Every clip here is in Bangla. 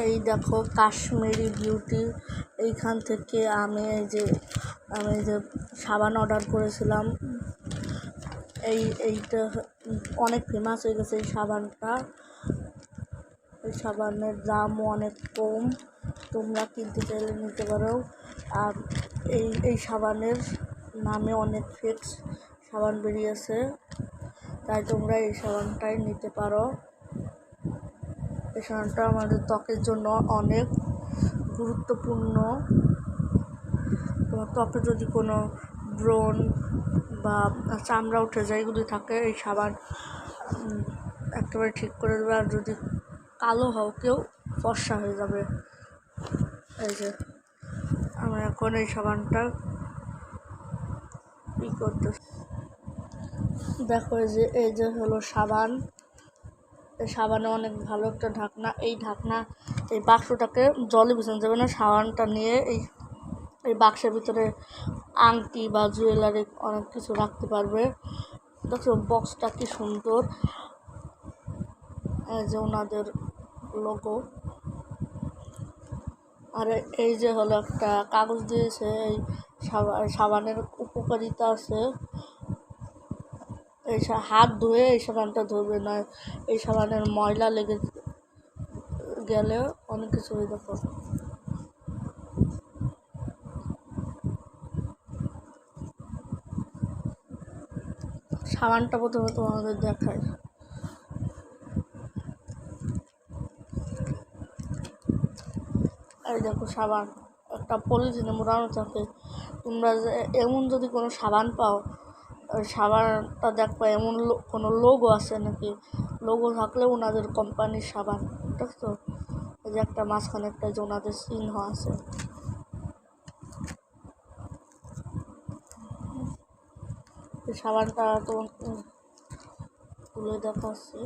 এই দেখো কাশ্মীরি বিউটি এইখান থেকে আমি এই যে, আমি যে সাবান অর্ডার করেছিলাম, এই, এইটা অনেক ফেমাস হয়ে গেছে এই সাবানটা। এই সাবানের দামও অনেক কম, তোমরা কিনতে চাইলে নিতে পারো। আর এই এই সাবানের নামে অনেক ফেক সাবান বেরিয়েছে, তাই তোমরা এই সাবানটাই নিতে পারো। এই সাবানটা আমাদের ত্বকের জন্য অনেক গুরুত্বপূর্ণ। তোমার ত্বকে যদি কোনো ব্রণ বা চামড়া উঠে যায়, এগুলি থাকে, এই সাবান একেবারে ঠিক করে দেবে। আর যদি কালো হও, কেউ ফর্সা হয়ে যাবে। এই যে আমি এখন এই সাবানটা ই করতে দেখো এই যে এই যে হলো সাবান। সাবানে অনেক ভালো একটা ঢাকনা। এই ঢাকনা, এই বাক্সটাকে জলে ভিজানো যাবে না, সাবানটা নিয়ে এই এই বাক্সের ভিতরে আংটি বা জুয়েলারি অনেক কিছু রাখতে পারবে। দেখো বক্সটা কি সুন্দর। এই যে ওনাদের লোগো আর এই যে হলো একটা কাগজ দিয়েছে, এই সাবা- সাবানের উপকারিতা আছে। এই হাত ধুয়ে এই সাবানটা ধরবে না এই সাবানের ময়লা লেগে গেলে অনেক কিছু হয়ে দেখো সাবানটা প্রথমে তোমাদের দেখায় এই দেখো সাবান, একটা পলিথিনে মোড়ানো থাকে। তোমরা এমন যদি কোনো সাবান পাও সাবানটা দেখব এমন কোনো লোগো আছে নাকি? লোগো থাকলে ওনাদের কোম্পানির সাবান দেখছ এই যে একটা মাঝখানে একটা যে ওনাদের চিহ্ন আছে। সাবানটা তো তুলে দেখাচ্ছি।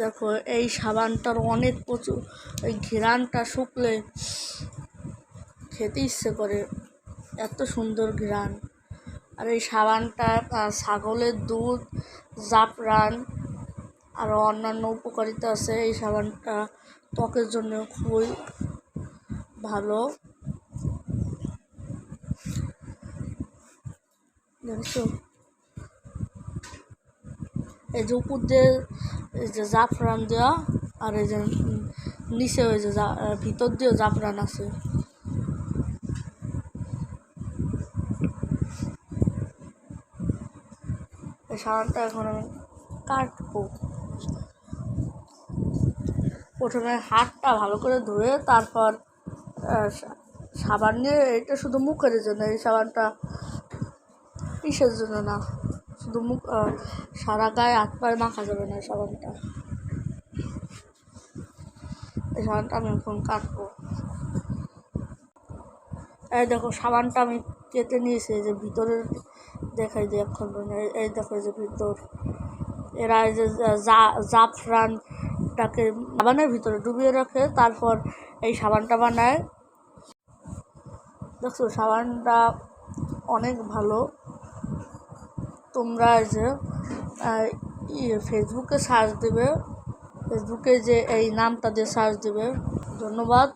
দেখো, এই সাবানটার অনেক প্রচুর, এই ঘ্রাণটা শুকলে খেতে ইচ্ছে করে, এত সুন্দর ঘ্রাণ আর এই সাবানটা ছাগলের দুধ, জাফরান, আর অন্যান্য উপকারিতা আছে, এই সাবানটা ত্বকের জন্য খুবই ভালো। দেখছ? এই যে উপর দিয়ে এই যে জাফরান দেওয়া আর এই যে নিচে ওই যে ভিতর দিয়েও জাফরান আছে। সাবানটা এখন আমি কাটবো। প্রথমে হাতটা ভালো করে ধুয়ে তারপর সাবান নিয়ে এটা শুধু মুখের জন্য, এই সাবানটা কিসের জন্য না। শুধু মুখ সারা গায়ে হাত পায়ে মাখা যাবে না সাবানটা। এই সাবানটা আমি এখন কাটবো। এই দেখো, সাবানটা আমি কেটে নিয়েছি, এই যে ভিতরের দেখাই যে এখন, এই- দেখো যে ভিতর। এরা এই যে জাফরানটাকে সাবানের ভিতরে ডুবিয়ে রাখে, তারপর এই সাবানটা বানায়। দেখছ, সাবানটা অনেক ভালো। তোমরা যে ফেসবুকে সার্চ দেবে। ফেসবুকে যে এই নামটা দিয়ে সার্চ দেবে। ধন্যবাদ।